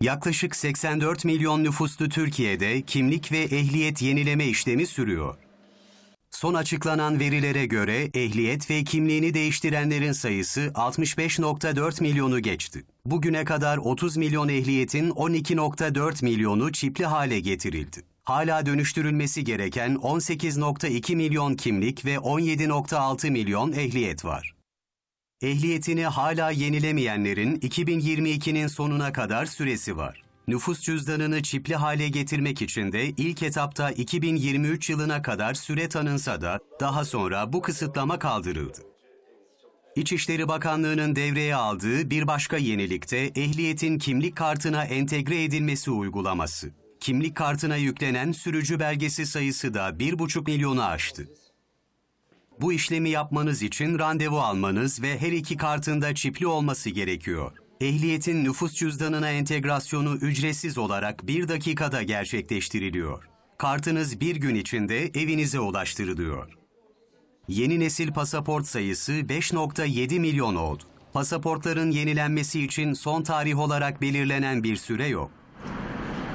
Yaklaşık 84 milyon nüfuslu Türkiye'de kimlik ve ehliyet yenileme işlemi sürüyor. Son açıklanan verilere göre ehliyet ve kimliğini değiştirenlerin sayısı 65.4 milyonu geçti. Bugüne kadar 30 milyon ehliyetin 12.4 milyonu çipli hale getirildi. Hala dönüştürülmesi gereken 18.2 milyon kimlik ve 17.6 milyon ehliyet var. Ehliyetini hala yenilemeyenlerin 2022'nin sonuna kadar süresi var. Nüfus cüzdanını çipli hale getirmek için de ilk etapta 2023 yılına kadar süre tanınsa da daha sonra bu kısıtlama kaldırıldı. İçişleri Bakanlığı'nın devreye aldığı bir başka yenilik de ehliyetin kimlik kartına entegre edilmesi uygulaması. Kimlik kartına yüklenen sürücü belgesi sayısı da 1,5 milyonu aştı. Bu işlemi yapmanız için randevu almanız ve her iki kartında çipli olması gerekiyor. Ehliyetin nüfus cüzdanına entegrasyonu ücretsiz olarak bir dakikada gerçekleştiriliyor. Kartınız bir gün içinde evinize ulaştırılıyor. Yeni nesil pasaport sayısı 5.7 milyon oldu. Pasaportların yenilenmesi için son tarih olarak belirlenen bir süre yok.